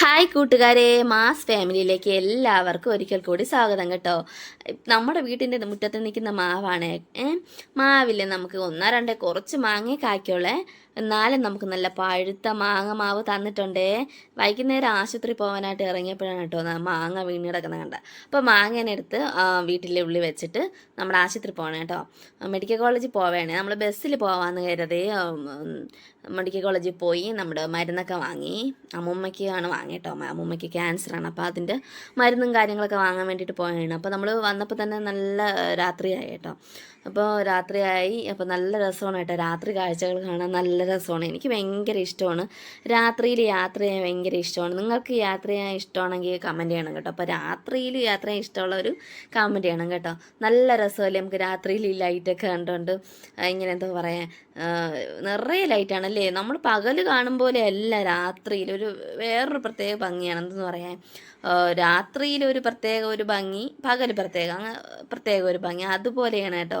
Hi കൂട്ടുകാരെ mass ഫാമിലിയിലേക്ക് എല്ലാവർക്കും ഒരിക്കൽ കൂടി സ്വാഗതം കേട്ടോ. നമ്മുടെ വീട്ടിന്റെ മുറ്റത്ത് നിൽക്കുന്ന മാവാണ്. മാവില്ലേ നമുക്ക് ഒന്നോ രണ്ടേ കുറച്ച് മാങ്ങ കായ്ക്കുള്ളേ. എന്നാലും നമുക്ക് നല്ല പഴുത്ത മാങ്ങ മാവ് തന്നിട്ടുണ്ടേ. വൈകുന്നേരം ആശുപത്രി പോകാനായിട്ട് ഇറങ്ങിയപ്പോഴാണ് കേട്ടോ മാങ്ങ വീണ് കണ്ട. അപ്പോൾ മാങ്ങേനെ എടുത്ത് വീട്ടിലെ ഉള്ളി വെച്ചിട്ട് നമ്മുടെ ആശുപത്രി പോകണം കേട്ടോ. മെഡിക്കൽ കോളേജിൽ പോവേണേ. നമ്മൾ ബസ്സിൽ പോവാന്ന് കരുതി മെഡിക്കൽ കോളേജിൽ പോയി നമ്മുടെ മരുന്നൊക്കെ വാങ്ങി. അമ്മൂമ്മയ്ക്ക് ആണ് വാങ്ങിയിട്ടോ അമ്മൂമ്മയ്ക്ക് ക്യാൻസറാണ് അപ്പോൾ അതിന്റെ മരുന്നും കാര്യങ്ങളൊക്കെ വാങ്ങാൻ വേണ്ടിയിട്ട് പോയാണ് അപ്പോൾ നമ്മൾ വന്നപ്പോൾ തന്നെ നല്ല രാത്രിയായി കേട്ടോ. അപ്പോൾ രാത്രിയായി. അപ്പോൾ നല്ല രസമാണ് കേട്ടോ. രാത്രി കാഴ്ചകൾ കാണാൻ നല്ല രസമാണ്. എനിക്ക് ഭയങ്കര ഇഷ്ടമാണ്. രാത്രിയിൽ യാത്ര ചെയ്യാൻ ഭയങ്കര ഇഷ്ടമാണ്. നിങ്ങൾക്ക് യാത്ര ചെയ്യാൻ ഇഷ്ടമാണെങ്കിൽ കമന്റ് ചെയ്യണം കേട്ടോ. അപ്പോൾ രാത്രിയിൽ യാത്ര ചെയ്യാൻ ഒരു കമന്റ് ചെയ്യണം കേട്ടോ. നല്ല രസമല്ലേ നമുക്ക് രാത്രിയിൽ ഈ ലൈറ്റൊക്കെ കണ്ടുകൊണ്ട് ഇങ്ങനെ എന്താ പറയുക നിറയെ ലൈറ്റാണല്ലേ നമ്മൾ പകൽ കാണും പോലെ അല്ല രാത്രിയിൽ ഒരു വേറൊരു പ്രത്യേക ഭംഗിയാണ്. എന്തെന്ന് പറയാൻ രാത്രിയിൽ ഒരു പ്രത്യേക ഒരു ഭംഗി പകൽ പ്രത്യേക പ്രത്യേക ഒരു ഭംഗി. അതുപോലെയാണ് കേട്ടോ.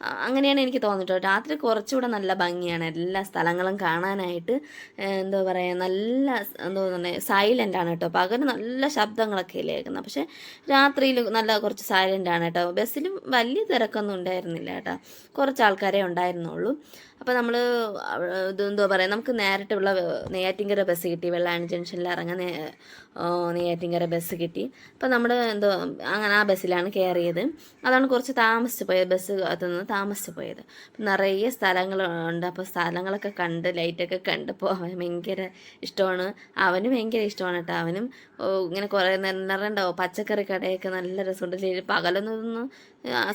അങ്ങനെയാണ് എനിക്ക് തോന്നിട്ടോ രാത്രി കുറച്ചുകൂടെ നല്ല ഭംഗിയാണ്. എല്ലാ സ്ഥലങ്ങളും കാണാനായിട്ട് എന്താ പറയുക നല്ല എന്താ എന്തോ സൈലന്റ് ആണ് കേട്ടോ. പകൽ നല്ല ശബ്ദങ്ങളൊക്കെ കേൾക്കുന്നത് പക്ഷേ രാത്രിയിൽ നല്ല കുറച്ച് സൈലന്റ് ആണ് കേട്ടോ. ബസ്സിലും വലിയ തിരക്കൊന്നും ഉണ്ടായിരുന്നില്ല കേട്ടോ. കുറച്ച് ആൾക്കാരെ ഉണ്ടായിരുന്നുള്ളൂ. അപ്പോൾ നമ്മൾ ഇത് എന്തോ പറയുക നമുക്ക് നേരിട്ടുള്ള നെയ്യാറ്റിങ്കര ബസ് കിട്ടി. വെള്ളായണി ജംഗ്ഷനിൽ ഇറങ്ങാൻ നെയ്യാറ്റിങ്കര ബസ് കിട്ടി. അപ്പോൾ നമ്മൾ എന്തോ അങ്ങനെ ആ ബസ്സിലാണ് കയറിയത് അതാണ് കുറച്ച് താമസിച്ച് പോയത് ബസ് നിന്ന് താമസിച്ച് പോയത് നിറയെ സ്ഥലങ്ങളുണ്ട്. അപ്പോൾ സ്ഥലങ്ങളൊക്കെ കണ്ട് ലൈറ്റൊക്കെ കണ്ടപ്പോൾ അവന് ഭയങ്കര ഇഷ്ടമാണ്. അവനും ഭയങ്കര ഇഷ്ടമാണ് കേട്ടോ. അവനും ഇങ്ങനെ കുറേ നിറണ്ടാവും പച്ചക്കറി കടയൊക്കെ നല്ല രസമുണ്ട്. പകലൊന്നും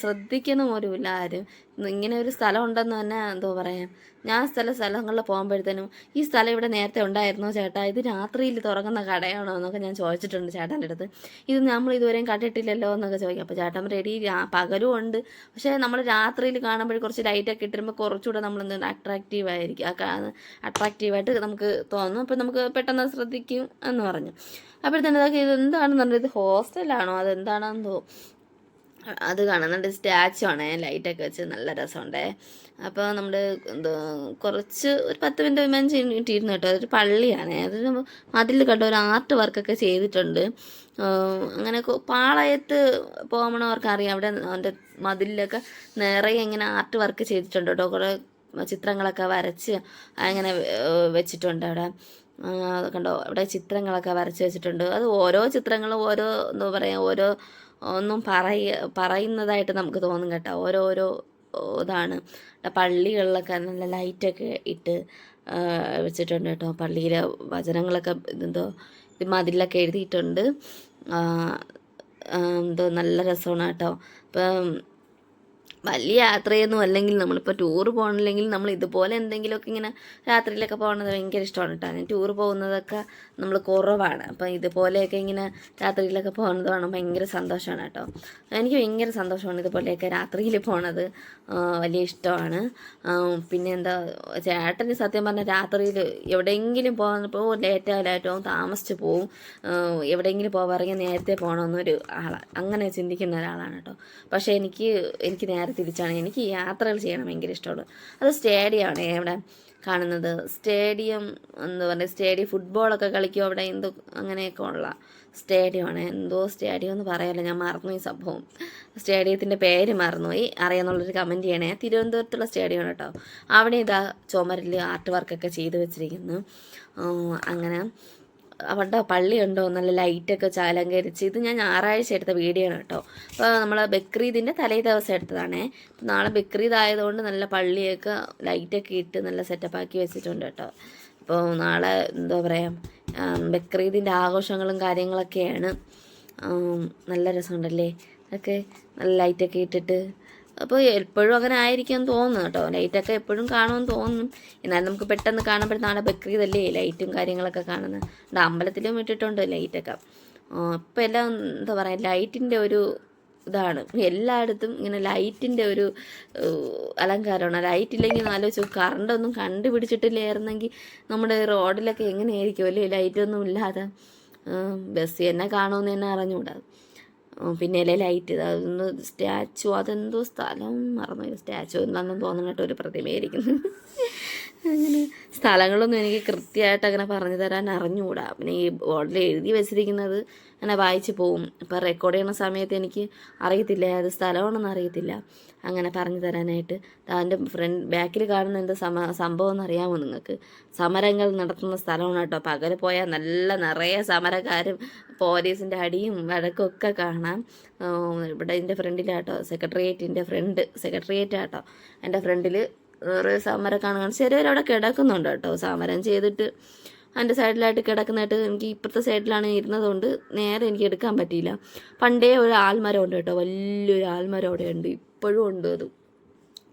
ശ്രദ്ധിക്കുന്ന ഇല്ല ആരും ഇങ്ങനെ ഒരു സ്ഥലം ഉണ്ടെന്ന് തന്നെ എന്തോ പറയാം. ഞാൻ സ്ഥല സ്ഥലങ്ങളിൽ പോകുമ്പോഴത്തേനും ഈ സ്ഥലം ഇവിടെ നേരത്തെ ഉണ്ടായിരുന്നോ ചേട്ടാ? ഇത് രാത്രിയിൽ തുറങ്ങുന്ന കടയാണോ എന്നൊക്കെ ഞാൻ ചോദിച്ചിട്ടുണ്ട് ചേട്ടന്റെ അടുത്ത്. ഇത് നമ്മൾ ഇതുവരെയും കണ്ടിട്ടില്ലല്ലോ എന്നൊക്കെ ചോദിക്കും. അപ്പോൾ ചേട്ടൻ റെഡി പകലും ഉണ്ട്. പക്ഷേ നമ്മൾ രാത്രിയിൽ കാണുമ്പോൾ കുറച്ച് ലൈറ്റൊക്കെ ഇട്ടിരുമ്പോൾ കുറച്ചുകൂടെ നമ്മൾ എന്ത് അട്രാക്റ്റീവ് ആയിരിക്കും. അട്രാക്റ്റീവായിട്ട് നമുക്ക് തോന്നും. അപ്പോൾ നമുക്ക് പെട്ടെന്ന് ശ്രദ്ധിക്കും എന്ന് പറഞ്ഞു. അപ്പോഴത്തേനും ഇതൊക്കെ ഇത് എന്താണെന്ന് പറഞ്ഞത് ഇത് ഹോസ്റ്റലാണോ അതെന്താണെന്ന് തോന്നും അത് കാണുന്നുണ്ട് സ്റ്റാച്ചു ആണ്. ലൈറ്റൊക്കെ വെച്ച് നല്ല രസമുണ്ടേ. അപ്പോൾ നമ്മൾ എന്തോ കുറച്ച് ഒരു പത്ത് മിനിറ്റ് വിമാനം കിട്ടിയിരുന്നു കേട്ടോ. അതൊരു പള്ളിയാണ്. അത് മതിൽ കണ്ട ഒരു ആർട്ട് വർക്കൊക്കെ ചെയ്തിട്ടുണ്ട്. അങ്ങനെ പാളയത്ത് പോകുന്നവർക്ക് അറിയാം. അവിടെ അവന്റെ മതിലിലൊക്കെ നിറയെ ഇങ്ങനെ ആർട്ട് വർക്ക് ചെയ്തിട്ടുണ്ട് കേട്ടോ. കുറേ ചിത്രങ്ങളൊക്കെ വരച്ച് അങ്ങനെ വെച്ചിട്ടുണ്ട് അവിടെ. കണ്ടോ അവിടെ ചിത്രങ്ങളൊക്കെ വരച്ച് വെച്ചിട്ടുണ്ട്. അത് ഓരോ ചിത്രങ്ങളും ഓരോ എന്താ പറയുക ഓരോ ഒന്നും പറയ പറയുന്നതായിട്ട് നമുക്ക് തോന്നും കേട്ടോ. ഓരോരോ ഇതാണ്. പള്ളികളിലൊക്കെ നല്ല ലൈറ്റൊക്കെ ഇട്ട് വെച്ചിട്ടുണ്ട് കേട്ടോ. പള്ളിയിലെ വചനങ്ങളൊക്കെ ഇത് മതിലൊക്കെ എഴുതിയിട്ടുണ്ട്. എന്തോ നല്ല രസമാണ് കേട്ടോ. അപ്പം വലിയ യാത്രയൊന്നും അല്ലെങ്കിൽ നമ്മളിപ്പോൾ ടൂർ പോകണില്ലെങ്കിൽ നമ്മൾ ഇതുപോലെ എന്തെങ്കിലുമൊക്കെ ഇങ്ങനെ രാത്രിയിലൊക്കെ പോകുന്നത് ഭയങ്കര ഇഷ്ടമാണ് കേട്ടോ. ഞാൻ ടൂർ പോകുന്നതൊക്കെ നമ്മൾ കുറവാണ്. അപ്പം ഇതുപോലെയൊക്കെ ഇങ്ങനെ രാത്രിയിലൊക്കെ പോകുന്നത് കാണാൻ ഭയങ്കര സന്തോഷമാണ് കേട്ടോ. എനിക്ക് ഭയങ്കര സന്തോഷമാണ് ഇതുപോലെയൊക്കെ രാത്രിയിൽ പോണത് വലിയ ഇഷ്ടമാണ്. പിന്നെ എന്താ ചേട്ടന് സത്യം പറഞ്ഞാൽ രാത്രിയിൽ എവിടെയെങ്കിലും പോകുന്നപ്പോൾ ലേറ്റ് ആയാലും താമസിച്ച് പോവും. എവിടെയെങ്കിലും പോകാറെങ്കിൽ നേരത്തെ പോകണമെന്നൊരു ആളാണ് അങ്ങനെ ചിന്തിക്കുന്ന ഒരാളാണ് കേട്ടോ. പക്ഷേ എനിക്ക് എനിക്ക് നേരെ തിരിച്ചാണ് എനിക്ക് യാത്രകൾ ചെയ്യണം ഭയങ്കര ഇഷ്ടമുള്ളത് അത് സ്റ്റേഡിയമാണ് എവിടെ കാണുന്നത്. സ്റ്റേഡിയം എന്താ പറയുക സ്റ്റേഡിയം ഫുട്ബോളൊക്കെ കളിക്കും അവിടെ എന്തോ അങ്ങനെയൊക്കെ ഉള്ള സ്റ്റേഡിയമാണ് എന്തോ സ്റ്റേഡിയം എന്ന് പറയാമല്ലോ ഞാൻ മറന്നു ഈ സംഭവം. സ്റ്റേഡിയത്തിന്റെ പേര് മറന്നുപോയി. അറിയാമെന്നുള്ളൊരു കമന്റ് ചെയ്യണേ. തിരുവനന്തപുരത്തുള്ള സ്റ്റേഡിയമാണ് കേട്ടോ. അവിടെ ഇതാ ചുമരിൽ ആർട്ട് വർക്കൊക്കെ ചെയ്തു വെച്ചിരിക്കുന്നു. അങ്ങനെ. അവിടെ പള്ളിയുണ്ടോ നല്ല ലൈറ്റൊക്കെ അലങ്കരിച്ച്. ഇത് ഞാൻ ഞായറാഴ്ച എടുത്ത വീഡിയോ ആണ് കേട്ടോ. അപ്പോൾ നമ്മൾ ബക്രീദിന്റെ തലേ ദിവസം എടുത്തതാണേ. അപ്പോൾ നാളെ ബക്രീദ് ആയതുകൊണ്ട് നല്ല പള്ളിയൊക്കെ ലൈറ്റൊക്കെ ഇട്ട് നല്ല സെറ്റപ്പാക്കി വെച്ചിട്ടുണ്ട് കേട്ടോ. അപ്പോൾ നാളെ എന്താ പറയുക ബക്രീദിന്റെ ആഘോഷങ്ങളും കാര്യങ്ങളൊക്കെയാണ്. നല്ല രസമുണ്ടല്ലേ? അതൊക്കെ നല്ല ലൈറ്റൊക്കെ ഇട്ടിട്ട് അപ്പോൾ എപ്പോഴും അങ്ങനെ ആയിരിക്കും തോന്നുന്നു കേട്ടോ. ലൈറ്റൊക്കെ എപ്പോഴും കാണുമെന്ന് തോന്നും എന്നാലും നമുക്ക് പെട്ടെന്ന് കാണുമ്പോൾ നാളെ ബക്രീതല്ലേ ലൈറ്റും കാര്യങ്ങളൊക്കെ കാണുന്നത്. അമ്പലത്തിലും ഇട്ടിട്ടുണ്ട് ലൈറ്റൊക്കെ. ഇപ്പം എല്ലാം എന്താ പറയുക ലൈറ്റിന്റെ ഒരു ഇതാണ്. എല്ലായിടത്തും ഇങ്ങനെ ലൈറ്റിന്റെ ഒരു അലങ്കാരമാണ്. ലൈറ്റ് ഇല്ലെങ്കിൽ ആലോചിച്ചു കറണ്ടൊന്നും കണ്ടുപിടിച്ചിട്ടില്ലായിരുന്നെങ്കിൽ നമ്മുടെ റോഡിലൊക്കെ എങ്ങനെയായിരിക്കും? അല്ലേ? ലൈറ്റൊന്നും ഇല്ലാതെ. ബസ് തന്നെ കാണുമെന്ന് തന്നെ അറിഞ്ഞുകൂടാ. പിന്നെ അല്ലേ ലൈറ്റ് അതൊന്ന് സ്റ്റാച്ചു അതെന്തോ സ്ഥലം മറന്നു സ്റ്റാച്ചു എന്താണെന്ന് തോന്നുന്നിട്ട് ഒരു പ്രതിമയായിരിക്കുന്നു. അങ്ങനെ സ്ഥലങ്ങളൊന്നും എനിക്ക് കൃത്യമായിട്ട് അങ്ങനെ പറഞ്ഞു തരാൻ അറിഞ്ഞുകൂടാ. പിന്നെ ഈ ബോർഡിൽ എഴുതി വെച്ചിരിക്കുന്നത് അങ്ങനെ വായിച്ചു പോവും. ഇപ്പം റെക്കോർഡ് ചെയ്യുന്ന സമയത്ത് എനിക്ക് അറിയത്തില്ല അത് സ്ഥലമാണെന്ന് അറിയത്തില്ല. അങ്ങനെ പറഞ്ഞു തരാനായിട്ട്. അതിന്റെ ഫ്രണ്ട് ബാക്കിൽ കാണുന്ന എന്ത് സമ സംഭവം എന്ന് അറിയാമോ നിങ്ങൾക്ക്? സമരങ്ങൾ നടത്തുന്ന സ്ഥലമാണ് കേട്ടോ. പകൽ പോയാൽ നല്ല നിറയെ സമരക്കാരും പോലീസിന്റെ അടിയും വഴക്കൊക്കെ കാണാം. ഇവിടെ എന്റെ ഫ്രണ്ടിലാട്ടോ സെക്രട്ടേറിയറ്റിന്റെ ഫ്രണ്ട് സെക്രട്ടേറിയറ്റ് ആട്ടോ. എന്റെ ഫ്രണ്ടിൽ വേറെ സമരം കാണാൻ ചിലവരവിടെ കിടക്കുന്നുണ്ട് കേട്ടോ. സമരം ചെയ്തിട്ട് അതിന്റെ സൈഡിലായിട്ട് കിടക്കുന്നതായിട്ട് എനിക്ക് ഇപ്പുറത്തെ സൈഡിലാണ് ഇരുന്നതുകൊണ്ട് നേരെ എനിക്ക് എടുക്കാൻ പറ്റിയില്ല. പണ്ടേ ഒരു ആൽമരം ഉണ്ട് കേട്ടോ. വലിയൊരു ആൽമരം അവിടെ ഉണ്ട് ഇപ്പോഴും ഉണ്ട് അത്.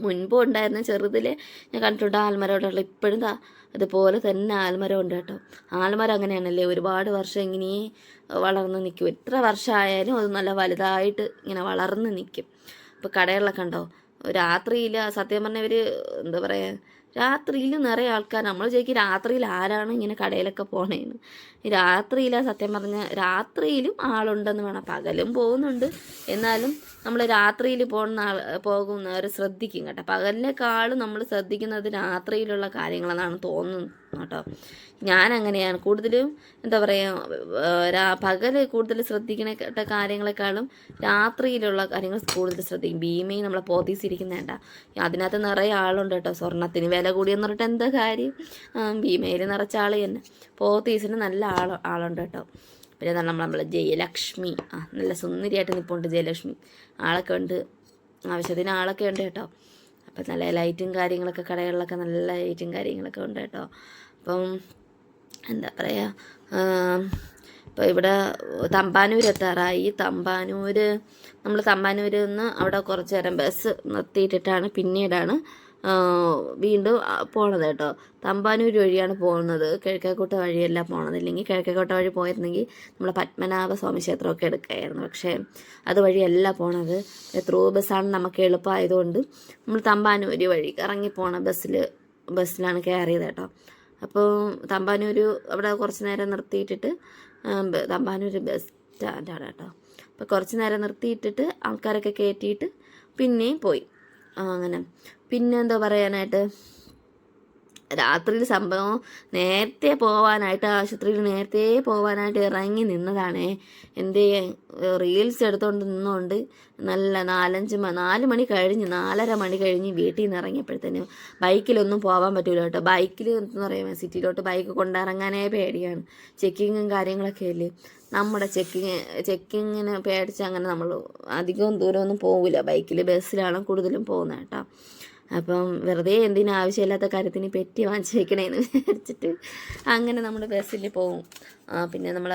മുൻപും ഉണ്ടായിരുന്ന ചെറുതിലെ ഞാൻ കണ്ടിട്ടുണ്ട് ആൽമരം അവിടെ ഉള്ള ഇപ്പോഴും അതുപോലെ തന്നെ ആൽമരം ഉണ്ട് കേട്ടോ. ആൽമരം അങ്ങനെയാണല്ലേ? ഒരുപാട് വർഷം ഇങ്ങനെ വളർന്ന് നിൽക്കും. എത്ര വർഷമായാലും അത് നല്ല വലുതായിട്ട് ഇങ്ങനെ വളർന്ന് നിൽക്കും. ഇപ്പോൾ കടകളിലൊക്കെ ഉണ്ടോ? രാത്രിയിൽ സത്യം പറഞ്ഞ എന്താ പറയുക രാത്രിയിൽ നിറയെ ആൾക്കാർ നമ്മൾ ചോദിക്കും രാത്രിയിൽ ആരാണ് ഇങ്ങനെ കടയിലൊക്കെ പോണേന്ന്. രാത്രിയില സത്യം പറഞ്ഞാൽ രാത്രിയിലും ആളുണ്ടെന്ന് വേണം. പകലും പോകുന്നുണ്ട്. എന്നാലും നമ്മൾ രാത്രിയിൽ പോകുന്ന ആൾ പോകുന്നവർ ശ്രദ്ധിക്കും കേട്ടോ. പകലിനേക്കാളും നമ്മൾ ശ്രദ്ധിക്കുന്നത് രാത്രിയിലുള്ള കാര്യങ്ങളെന്നാണ് തോന്നുന്നത് കേട്ടോ. ഞാൻ അങ്ങനെയാണ് കൂടുതലും എന്താ പറയുക പകൽ കൂടുതൽ ശ്രദ്ധിക്കണ കാര്യങ്ങളെക്കാളും രാത്രിയിലുള്ള കാര്യങ്ങൾ കൂടുതൽ ശ്രദ്ധിക്കും. ഭീമയും നമ്മളെ പോതീസിരിക്കുന്നേണ്ട അതിനകത്ത് നിറയെ ആളുണ്ട് കേട്ടോ സ്വർണത്തിന് വില കൂടിയെന്ന് പറഞ്ഞിട്ട് എന്താ കാര്യം? ഭീമയിൽ നിറച്ച ആൾ തന്നെ. പോത്തീസിന് നല്ല ആൾ ആളുണ്ട് കേട്ടോ. പിന്നെ നമ്മൾ നമ്മളെ ജയലക്ഷ്മി. ആ നല്ല സുന്ദരിയായിട്ട് നിൽപ്പുണ്ട് ജയലക്ഷ്മി. ആളൊക്കെ ഉണ്ട്. ആവശ്യത്തിന് ആളൊക്കെ ഉണ്ട് കേട്ടോ. അപ്പം നല്ല ലൈറ്റും കാര്യങ്ങളൊക്കെ കടകളിലൊക്കെ നല്ല ലൈറ്റും കാര്യങ്ങളൊക്കെ ഉണ്ട് കേട്ടോ. അപ്പം എന്താ പറയുക ഇപ്പോൾ ഇവിടെ തമ്പാനൂർ എത്താറായി തമ്പാനൂർ നമ്മൾ തമ്പാനൂരിൽ നിന്ന് അവിടെ കുറച്ച് നേരം ബസ് നിർത്തിയിട്ടിട്ടാണ് പിന്നീടാണ് വീണ്ടും പോണത് കേട്ടോ. തമ്പാനൂർ വഴിയാണ് പോകുന്നത്. കിഴക്കേക്കോട്ട വഴിയല്ല പോണത്. ഇല്ലെങ്കിൽ കിഴക്കേക്കോട്ട വഴി പോയിരുന്നെങ്കിൽ നമ്മൾ പത്മനാഭ സ്വാമി ക്ഷേത്രമൊക്കെ എടുക്കായിരുന്നു. പക്ഷേ അതുവഴിയല്ല പോണത്. ത്രൂ ബസ്സാണ് നമുക്ക് എളുപ്പമായതുകൊണ്ട് നമ്മൾ തമ്പാനൂർ വഴി ഇറങ്ങി പോണ ബസ്സിൽ ബസ്സിലാണ് കയറിയത് കേട്ടോ. അപ്പോൾ തമ്പാനൂർ അവിടെ കുറച്ച് നേരം നിർത്തിയിട്ടിട്ട് തമ്പാനൂർ ബസ് സ്റ്റാൻഡാണ് കേട്ടോ. അപ്പോൾ കുറച്ച് നേരം നിർത്തിയിട്ടിട്ട് ആൾക്കാരൊക്കെ കയറ്റിയിട്ട് പിന്നെയും പോയി. അങ്ങനെ. പിന്നെ എന്താ പറയാനായിട്ട്? രാത്രിയിൽ സംഭവം നേരത്തെ പോവാനായിട്ട് ആശുപത്രിയിൽ നേരത്തെ പോവാനായിട്ട് ഇറങ്ങി നിന്നതാണേ. എന്റെ റീൽസ് എടുത്തുകൊണ്ട് നിന്നുകൊണ്ട് നല്ല നാലഞ്ച് നാല് മണി കഴിഞ്ഞ് നാലര മണി കഴിഞ്ഞ് വീട്ടിൽ നിന്ന് ഇറങ്ങിയപ്പോഴത്തേനും ബൈക്കിലൊന്നും പോകാൻ പറ്റൂല കേട്ടോ. ബൈക്കിൽ എന്ന് പറയുമ്പോൾ സിറ്റിയിലോട്ട് ബൈക്ക് കൊണ്ടിറങ്ങാനേ പേടിയാണ്. ചെക്കിങ്ങും കാര്യങ്ങളൊക്കെ അല്ലേ നമ്മുടെ ചെക്കിങ് ചെക്കിങ്ങിന് പേടിച്ച് അങ്ങനെ നമ്മൾ അധികം ദൂരമൊന്നും പോകില്ല ബൈക്കിൽ ബസ്സിലാണ് കൂടുതലും പോകുന്നത് കേട്ടോ. അപ്പം വെറുതെ എന്തിനും ആവശ്യമില്ലാത്ത കാര്യത്തിന് പെറ്റി വാങ്ങിച്ച് വെക്കണേന്ന് വിചാരിച്ചിട്ട് അങ്ങനെ നമ്മൾ ബസ്സിൽ പോവും. പിന്നെ നമ്മൾ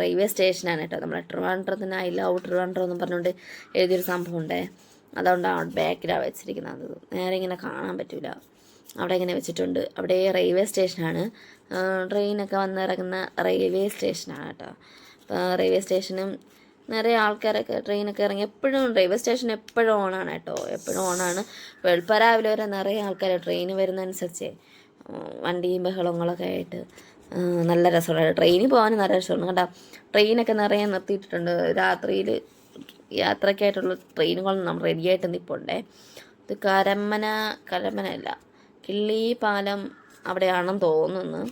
റെയിൽവേ സ്റ്റേഷനാണ് കേട്ടോ. നമ്മൾ ട്രിവാൻഡ്രത്തിന് ഐ ലവ് ട്രിവാൻഡ്രം എന്ന് പറഞ്ഞുകൊണ്ട് എഴുതിയൊരു സംഭവം ഉണ്ടേ അതുകൊണ്ടാണ് ബാക്കിലാണ് വെച്ചിരിക്കുന്നത്. നേരെ ഇങ്ങനെ കാണാൻ പറ്റില്ല അവിടെ ഇങ്ങനെ വെച്ചിട്ടുണ്ട്. അവിടെ റെയിൽവേ സ്റ്റേഷനാണ്. ട്രെയിനൊക്കെ വന്നിറങ്ങുന്ന റെയിൽവേ സ്റ്റേഷനാണ് കേട്ടോ. റെയിൽവേ സ്റ്റേഷനും നിറയെ ആൾക്കാരൊക്കെ ട്രെയിനൊക്കെ ഇറങ്ങി. എപ്പോഴും റെയിൽവേ സ്റ്റേഷൻ എപ്പോഴും ഓണാണ് കേട്ടോ. എപ്പോഴും ഓണാണ് വെളുപ്പ രാവിലെ വരെ നിറയെ ആൾക്കാർ ട്രെയിൻ വരുന്നതനുസരിച്ച് വണ്ടിയും ബഹളങ്ങളൊക്കെ ആയിട്ട് നല്ല രസമാണ്. ട്രെയിനിൽ പോകാനും നല്ല രസമാണ്. കേട്ടോ ട്രെയിനൊക്കെ നിറയെ നിർത്തിയിട്ടുണ്ട് രാത്രിയിൽ യാത്രയ്ക്കായിട്ടുള്ള ട്രെയിനുകൾ നമ്മൾ റെഡിയായിട്ട് നിൽപ്പുണ്ടേ ഇത് കരമ്മന കരമ്മന അല്ല കിള്ളി പാലം അവിടെയാണെന്ന് തോന്നുന്നു.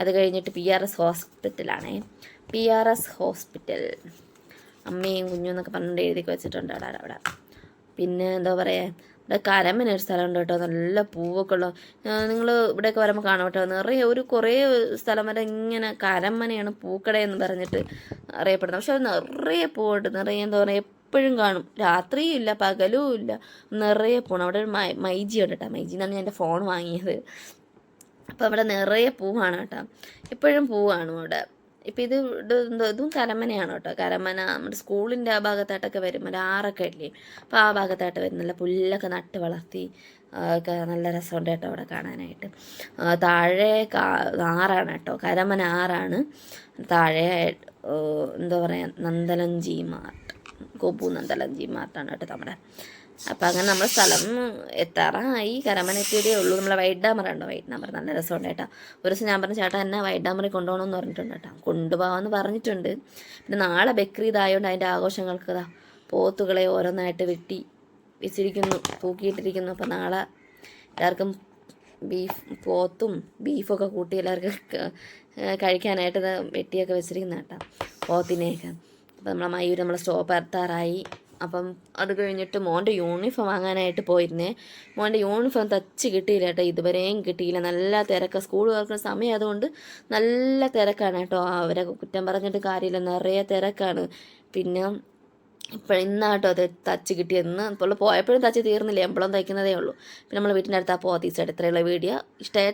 അത് കഴിഞ്ഞിട്ട് പി ആർ എസ് ഹോസ്പിറ്റലാണേ പി ആർ എസ് ഹോസ്പിറ്റൽ അമ്മയും കുഞ്ഞും എന്നൊക്കെ പറഞ്ഞിട്ട് എഴുതി വെച്ചിട്ടുണ്ട്. അവിടെ അവിടെ പിന്നെ എന്താ പറയുക ഇവിടെ കരമന ഒരു സ്ഥലമുണ്ട് കേട്ടോ. നല്ല പൂവൊക്കെ ഉള്ള നിങ്ങൾ ഇവിടെയൊക്കെ വരുമ്പോൾ കാണാം കേട്ടോ. നിറയെ ഒരു കുറേ സ്ഥലം വരെ ഇങ്ങനെ കരമനയാണ് പൂക്കടയെന്ന് പറഞ്ഞിട്ട് അറിയപ്പെടുന്നത്. പക്ഷെ അത് നിറയെ പൂവുണ്ട്. നിറയെ എന്താ പറയുക എപ്പോഴും കാണും. രാത്രിയും ഇല്ല പകലും ഇല്ല. നിറയെ പൂണം അവിടെ ഒരു മൈ മൈജി ഉണ്ട് കേട്ടോ. മൈജി എന്നാണ് ഞാൻ എന്റെ ഫോൺ വാങ്ങിയത്. അപ്പോൾ അവിടെ നിറയെ പൂവാണ് കേട്ടോ. എപ്പോഴും പൂവാണ് അവിടെ ഇപ്പം ഇത് ഇത് കരമനയാണ് കേട്ടോ. കരമന നമ്മുടെ സ്കൂളിന്റെ ആ ഭാഗത്തായിട്ടൊക്കെ വരും ഒരു ആറൊക്കെ ഇല്ലേ? അപ്പോൾ ആ ഭാഗത്തായിട്ട് വരും നല്ല പുല്ലൊക്കെ നട്ട് വളർത്തി ഒക്കെ നല്ല രസമുണ്ട് കേട്ടോ അവിടെ കാണാനായിട്ട്. താഴെ ആറാണ് കേട്ടോ. കരമന ആറാണ്. താഴെ എന്താ പറയുക നന്ദലഞ്ചി മാർട്ട്. ഗോപു നന്ദലഞ്ചി മാർട്ടാണ് കേട്ടോ നമ്മുടെ അപ്പം അങ്ങനെ നമ്മൾ സ്ഥലം എത്താറായി. കരമന എത്തിയതേ ഉള്ളൂ. നമ്മളെ വൈറ്റ് ഡാമർ ഉണ്ടോ വൈറ്റ് ഡാമർ നല്ല രസമുണ്ട് കേട്ടോ. ഒരു ദിവസം ഞാൻ പറഞ്ഞ ചേട്ടാ എന്നെ വൈറ്റ് ഡാമറിൽ കൊണ്ടുപോകണമെന്ന് പറഞ്ഞിട്ടുണ്ട് കേട്ടോ. കൊണ്ടുപോകാമെന്ന് പറഞ്ഞിട്ടുണ്ട്. പിന്നെ നാളെ ബക്കറി ഇതായതുകൊണ്ട് അതിന്റെ ആഘോഷങ്ങൾക്ക് ഇതാ പോത്തുകളെ ഓരോന്നായിട്ട് വെട്ടി വെച്ചിരിക്കുന്നു തൂക്കിയിട്ടിരിക്കുന്നു. അപ്പം നാളെ എല്ലാവർക്കും ബീഫ് പോത്തും ബീഫൊക്കെ കൂട്ടി എല്ലാവർക്കും കഴിക്കാനായിട്ട് വെട്ടിയൊക്കെ വെച്ചിരിക്കുന്ന കേട്ടോ. പോത്തിനെയൊക്കെ. അപ്പം നമ്മളെ മയൂർ നമ്മളെ സ്റ്റോപ്പ് എത്താറായി. അപ്പം അത് കഴിഞ്ഞിട്ട് മോന്റെ യൂണിഫോം വാങ്ങാനായിട്ട് പോയിരുന്നേ. മോന്റെ യൂണിഫോം തച്ച് കിട്ടിയില്ല കേട്ടോ ഇതുവരെയും കിട്ടിയില്ല. നല്ല തിരക്ക്. സ്കൂൾ തുറക്കുന്ന സമയം അതുകൊണ്ട് നല്ല തിരക്കാണ് കേട്ടോ. അവരെ കുറ്റം പറഞ്ഞിട്ട് കാര്യമില്ല. നിറയെ തിരക്കാണ്. പിന്നെ ഇപ്പം ഇന്നാട്ടോ അത് തച്ച് കിട്ടിയെന്ന് ഇപ്പോൾ പോയപ്പോഴും തച്ച് തീർന്നില്ല. എമ്പളം തയ്ക്കുന്നതേ ഉള്ളൂ. പിന്നെ നമ്മൾ വീട്ടിന്റെ അടുത്ത് ആ പോത്തീസ് എടുത്തുള്ള വീഡിയോ. ഇഷ്ടമായ